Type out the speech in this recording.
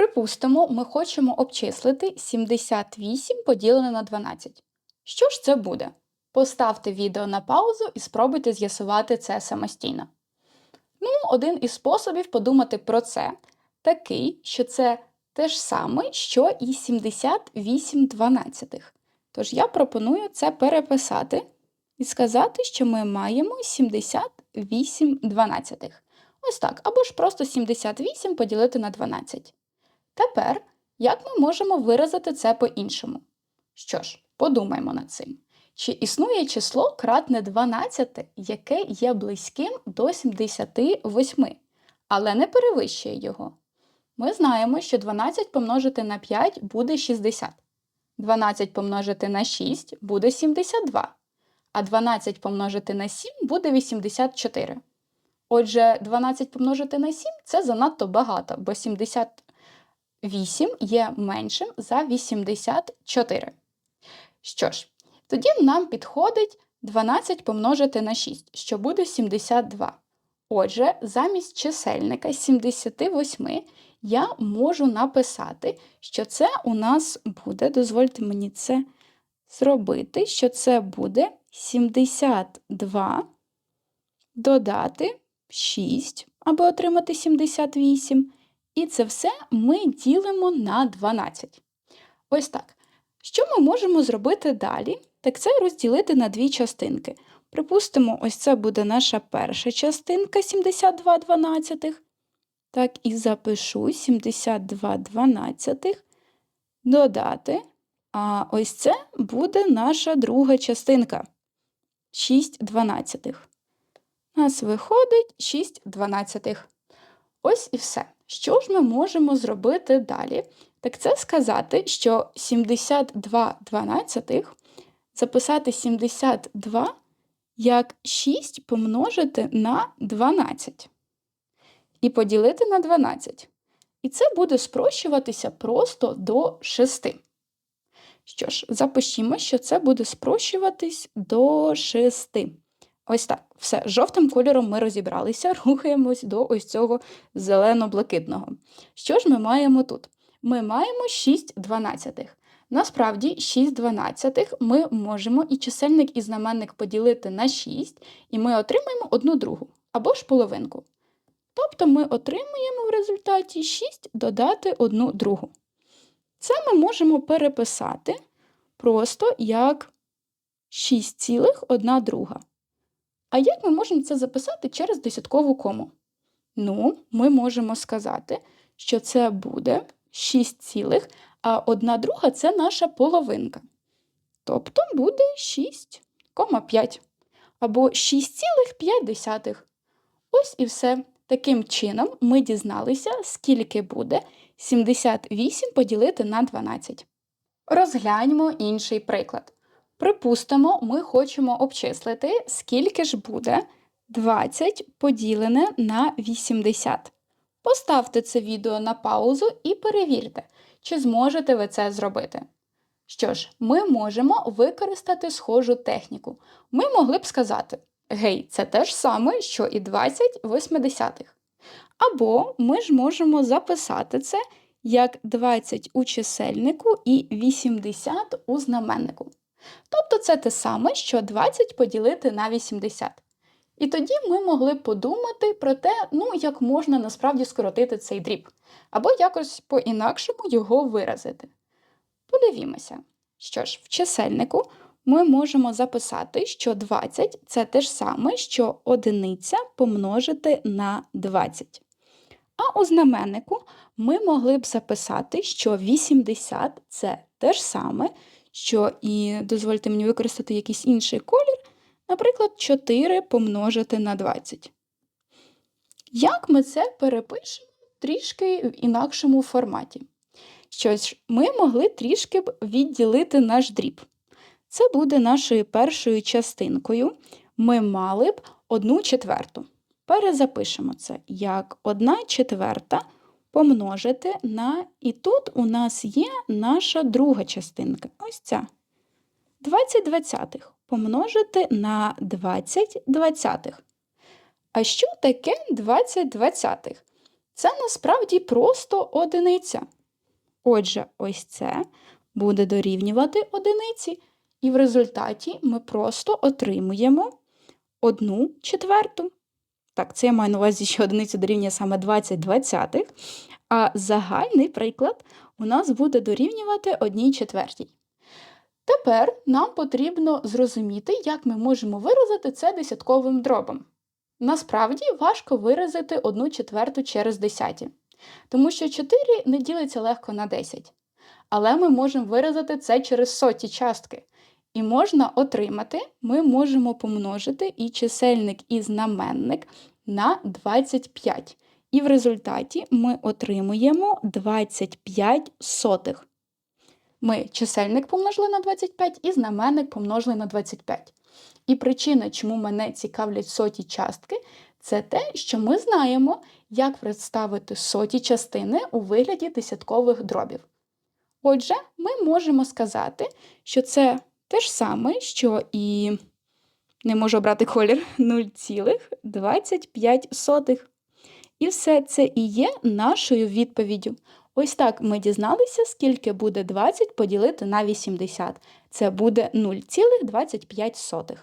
Припустимо, ми хочемо обчислити 78 поділене на 12. Що ж це буде? Поставте відео на паузу і спробуйте з'ясувати це самостійно. Ну, один із способів подумати про це такий, що це те ж саме, що і 78 дванадцятих. Тож я пропоную це переписати і сказати, що ми маємо 78 дванадцятих. Ось так, або ж просто 78 поділити на 12. Тепер, як ми можемо виразити це по-іншому? Що ж, подумаймо над цим. Чи існує число кратне 12, яке є близьким до 78, але не перевищує його? Ми знаємо, що 12 помножити на 5 буде 60. 12 помножити на 6 буде 72, а 12 помножити на 7 буде 84. Отже, 12 помножити на 7 це занадто багато, бо 78 є меншим за 84. Що ж, тоді нам підходить 12 помножити на 6, що буде 72. Отже, замість чисельника 78 я можу написати, що це у нас буде, дозвольте мені це зробити, що це буде 72 додати 6, аби отримати 78. І це все ми ділимо на 12. Ось так. Що ми можемо зробити далі? Так це розділити на дві частинки. Припустимо, ось це буде наша перша частинка 72 дванадцятих. Так, і запишу 72 дванадцятих додати. А ось це буде наша друга частинка 6 дванадцятих. У нас виходить 6 дванадцятих. Ось і все. Що ж ми можемо зробити далі? Так це сказати, що 72 дванадцятих записати 72 як 6 помножити на 12 і поділити на 12. І це буде спрощуватися просто до 6. Що ж, запишімо, що це буде спрощуватись до 6. Ось так. Все, жовтим кольором ми розібралися, рухаємось до ось цього зелено-блакитного. Що ж ми маємо тут? Ми маємо 6 дванадцятих. Насправді, 6 дванадцятих ми можемо і чисельник, і знаменник поділити на 6, і ми отримаємо одну другу або ж половинку. Тобто ми отримуємо в результаті 6 додати одну другу. Це ми можемо переписати просто як 6,1 друга. А як ми можемо це записати через десяткову кому? Ну, ми можемо сказати, що це буде 6, цілих, а 1 друга це наша половинка. Тобто буде 6,5 або 6,5. Ось і все. Таким чином ми дізналися, скільки буде 78 поділити на 12. Розгляньмо інший приклад. Припустимо, ми хочемо обчислити, скільки ж буде 20 поділене на 80. Поставте це відео на паузу і перевірте, чи зможете ви це зробити. Що ж, ми можемо використати схожу техніку. Ми могли б сказати: Гей, це те ж саме, що і 20 восьмидесятих. Або ми ж можемо записати це як 20 у чисельнику і 80 у знаменнику. Тобто це те саме, що 20 поділити на 80. І тоді ми могли подумати про те, ну, як можна насправді скоротити цей дріб, або якось по-інакшому його виразити. Подивімося. Що ж, в чисельнику ми можемо записати, що 20 це те ж саме, що одиниця помножити на 20. А у знаменнику ми могли б записати, що 80 це те ж саме, що і дозвольте мені використати якийсь інший колір, наприклад, 4 помножити на 20. Як ми це перепишемо трішки в інакшому форматі? Що ж, ми могли трішки б відділити наш дріб. Це буде нашою першою частинкою. Ми мали б 1 четверту. Перезапишемо це як 1 четверта помножити на, і тут у нас є наша друга частинка. Ось ця. 20 двадцятих помножити на 20 двадцятих. А що таке 20 двадцятих? Це насправді просто одиниця. Отже, ось це буде дорівнювати одиниці, і в результаті ми просто отримуємо одну четверту. Так, це я маю на увазі, що одиниця дорівнює саме 20 двадцятих, а загальний приклад у нас буде дорівнювати одній четвертій. Тепер нам потрібно зрозуміти, як ми можемо виразити це десятковим дробом. Насправді важко виразити одну четверту через десяті, тому що 4 не ділиться легко на 10. Але ми можемо виразити це через соті частки. І можна отримати, ми можемо помножити і чисельник, і знаменник на 25. І в результаті ми отримуємо 25 сотих. Ми чисельник помножили на 25 і знаменник помножили на 25. І причина, чому мене цікавлять соті частки, це те, що ми знаємо, як представити соті частини у вигляді десяткових дробів. Отже, ми можемо сказати, що це те ж саме, що і не можу обрати колір 0,25. І все це і є нашою відповіддю. Ось так ми дізналися, скільки буде 20 поділити на 80. Це буде 0,25.